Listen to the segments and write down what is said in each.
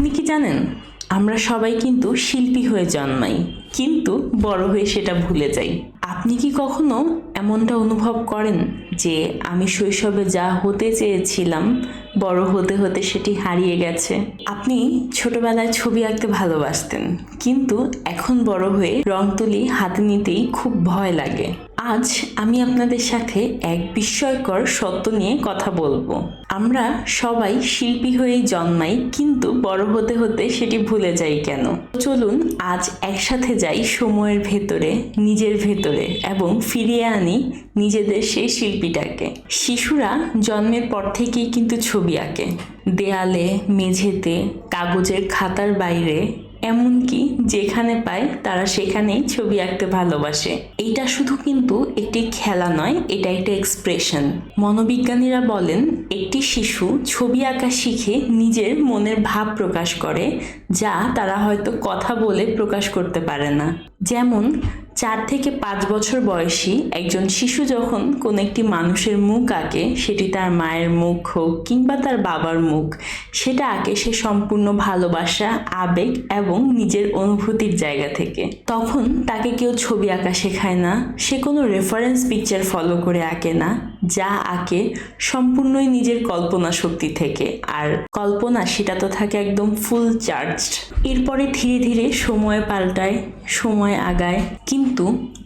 আপনি কি জানেন, আমরা সবাই কিন্তু শিল্পী হয়ে জন্মাই, কিন্তু বড় হয়ে সেটা ভুলে যাই। আপনি কি কখনো এমনটা অনুভব করেন যে আমি শৈশবে যা হতে চেয়েছিলাম, বড় হতে হতে সেটি হারিয়ে গেছে? আপনি ছোটবেলায় ছবি আঁকতে ভালোবাসতেন, কিন্তু এখন বড় হয়ে রং তুলি হাতে নিতেই খুব ভয় লাগে। আজ আমি আপনাদের সাথে এক বিস্ময়কর সত্য নিয়ে কথা বলব। আমরা সবাই শিল্পী হয়েই জন্মাই, কিন্তু বড় হতে হতে সেটি ভুলে যাই কেন? চলুন আজ একসাথে যাই সময়ের ভেতরে, নিজের ভেতরে এবং ফিরিয়ে আনি নিজেদের সেই শিল্পীটাকে। শিশুরা জন্মের পর থেকেই কিন্তু ছবি আঁকে। দেয়ালে, মেঝেতে, কাগজের খাতার বাইরে এমনকি যেখানে পায় তারা সেখানেই ছবি আঁকতে ভালোবাসে। এটা শুধু কিন্তু একটি খেলা নয়, এটা একটা এক্সপ্রেশন মনোবিজ্ঞানীরা বলেন, একটি শিশু ছবি আঁকা শিখে নিজের মনের ভাব প্রকাশ করে, যা তারা হয়তো কথা বলে প্রকাশ করতে পারে না। যেমন চার থেকে পাঁচ বছর বয়সী একজন শিশু যখন কোনো একটি মানুষের মুখ আঁকে, সেটি তার মায়ের মুখ হোক কিংবা তার বাবার মুখ, সেটা আঁকে সে সম্পূর্ণ ভালোবাসা, আবেগ এবং নিজের অনুভূতির জায়গা থেকে। তখন তাকে কেউ ছবি আঁকা শেখায় না, সে কোনো রেফারেন্স পিকচার ফলো করে আঁকে না, যা আঁকে সম্পূর্ণই নিজের কল্পনা শক্তি থেকে। আর কল্পনা, সেটা তো থাকে একদম ফুল চার্জড এরপরে ধীরে ধীরে সময় পাল্টায়, সময় আগায়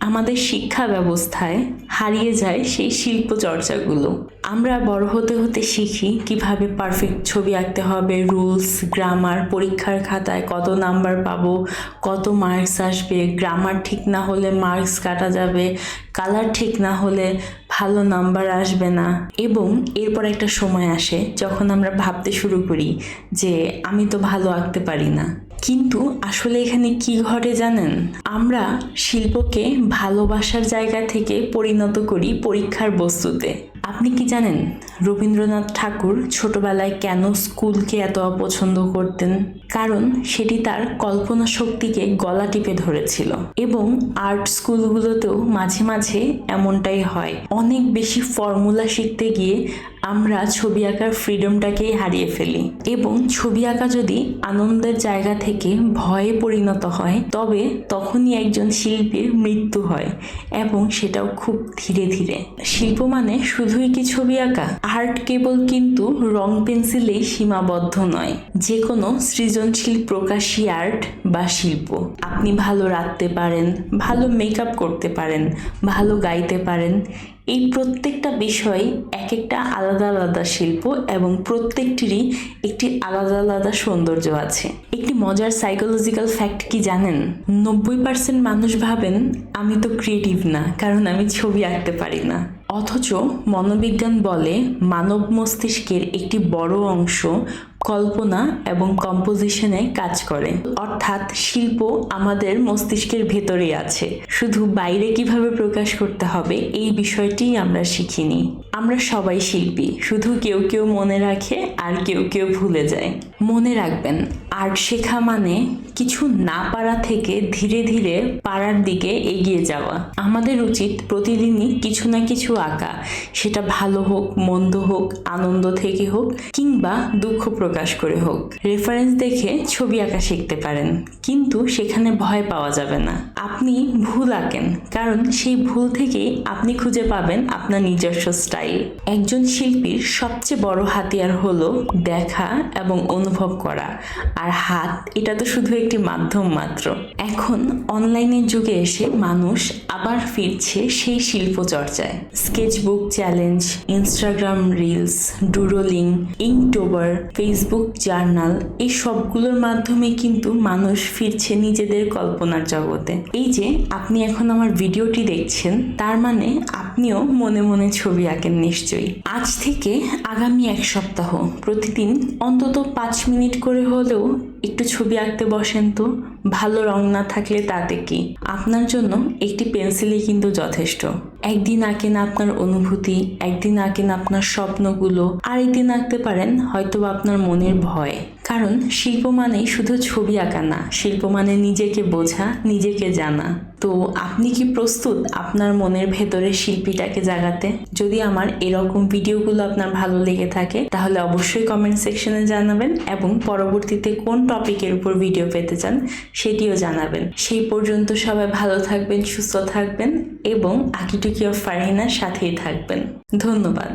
আমাদের শিক্ষা ব্যবস্থায় হারিয়ে যায় সেই শিল্প চর্চাগুলো। আমরা বড় হতে হতে শিখি কীভাবে পারফেক্ট ছবি আঁকতে হবে রুলস গ্রামার পরীক্ষার খাতায় কত নাম্বার পাবো, কত মার্কস আসবে গ্রামার ঠিক না হলে মার্কস কাটা যাবে কালার ঠিক না হলে ভালো নাম্বার আসবে না। এবং এরপর একটা সময় আসে যখন আমরা ভাবতে শুরু করি যে আমি তো ভালো আঁকতে পারি না। কিন্তু আসলে এখানে কি ঘটে জানেন? আমরা শিল্পকে ভালোবাসার জায়গা থেকে পরিণত করি পরীক্ষার বস্তুতে। আপনি কি জানেন রবীন্দ্রনাথ ঠাকুর ছোটবেলায় কেন স্কুলকে এত অপছন্দ করতেন? কারণ সেটি তার কল্পনা শক্তিকে গলা টিপে ধরেছিল এবং আর্ট স্কুলগুলোতেও মাঝে মাঝে এমনটাই হয়। অনেক বেশি ফর্মুলা শিখতে গিয়ে আমরা ছবি আঁকার ফ্রিডমটাকেই হারিয়ে ফেলি এবং ছবি আঁকা যদি আনন্দের জায়গা থেকে ভয়ে পরিণত হয়, তবে তখনই একজন শিল্পীর মৃত্যু হয় এবং সেটাও খুব ধীরে ধীরে। শিল্প মানে শুধুই কি ছবি আঁকা? আর্ট কেবল কিন্তু রং পেন্সিলেই সীমাবদ্ধ নয়। যে কোনো সৃজনশীল প্রকাশী আর্ট বা শিল্প। আপনি ভালো রাখতে পারেন, ভালো মেকআপ করতে পারেন, ভালো গাইতে পারেন এই প্রত্যেকটা বিষয় এক একটা আলাদা আলাদা শিল্প এবং প্রত্যেকটিরই একটি আলাদা আলাদা সৌন্দর্য আছে। একটি মজার সাইকোলজিক্যাল ফ্যাক্ট কি জানেন? নব্বই পার্সেন্ট মানুষ ভাবেন, আমি তো ক্রিয়েটিভ না, কারণ আমি ছবি আঁকতে পারি না। অথচ মনোবিজ্ঞান বলে মানব মস্তিষ্কের একটি বড় অংশ কল্পনা এবং কম্পোজিশনে কাজ করে। অর্থাৎ শিল্প আমাদের মস্তিষ্কের ভেতরেই আছে। শুধু বাইরে কীভাবে প্রকাশ করতে হবে, এই বিষয়টি আমরা শিখিনি। আমরা সবাই শিল্পী, শুধু কেউ কেউ মনে রাখে আর কেউ কেউ ভুলে যায়। মনে রাখবেন আর্ট শেখা মানে কিছু না পারা থেকে ধীরে ধীরে পারার দিকে এগিয়ে যাওয়া। আমাদের উচিত প্রতিদিনই কিছু না কিছু আঁকা। সেটা ভালো হোক, মন্দ হোক, আনন্দ থেকে হোক, কিংবা দুঃখ প্রকাশ করে হোক। রেফারেন্স দেখে ছবি আঁকা শিখতে পারেন। কিন্তু সেখানে ভয় পাওয়া যাবে না। আপনি ভুল আঁকেন। কারণ সেই ভুল থেকেই আপনি খুঁজে পাবেন আপনার নিজস্ব স্টাইল। একজন শিল্পীর সবচেয়ে বড় হাতিয়ার হলো দেখা এবং অনুভব করা। আর হাত, এটা তো শুধু একটি মাধ্যম মাত্র। এখন অনলাইনের যুগে এসে মানুষ আবার ফিরছে সেই শিল্প চর্চায়। স্কেচবুক চ্যালেঞ্জ ইনস্টাগ্রাম রিলস ডুরোলিং ইংটোবার ফেসবুক জার্নাল, এই সবগুলোর মাধ্যমে কিন্তু মানুষ ফিরছে নিজেদের কল্পনার জগতে। এই যে, আপনি এখন আমার ভিডিওটি দেখছেন, তার মানে আপনিও মনে মনে ছবি আঁকেন নিশ্চয়ই। আজ থেকে আগামী এক সপ্তাহ, প্রতিদিন অন্তত পাঁচ মিনিট করে হলেও একটু ছবি আঁকতে বসেন তো, ভালো রং না থাকলে তাতে কি? আপনার জন্য একটি পেন্সিলই কিন্তু যথেষ্ট। একদিন আঁকেন আপনার অনুভূতি, একদিন আঁকেন আপনার স্বপ্নগুলো আর একদিন আঁকতে পারেন হয়তো আপনার মনের ভয়। কারণ শিল্প মানেই শুধু ছবি আঁকা না, শিল্প মানে নিজেকে বোঝা, নিজেকে জানা। তো আপনি কি প্রস্তুত আপনার মনের ভেতরে শিল্পীটাকে জাগাতে? যদি আমার এরকম ভিডিওগুলো আপনার ভালো লেগে থাকে, তাহলে অবশ্যই কমেন্ট সেকশনে জানাবেন এবং পরবর্তীতে কোন টপিকের উপর ভিডিও পেতে চান, সেটিও জানাবেন। সেই পর্যন্ত সবাই ভালো থাকবেন, সুস্থ থাকবেন এবং আকিটুকি অফ ফারহিনার সাথেই থাকবেন। ধন্যবাদ।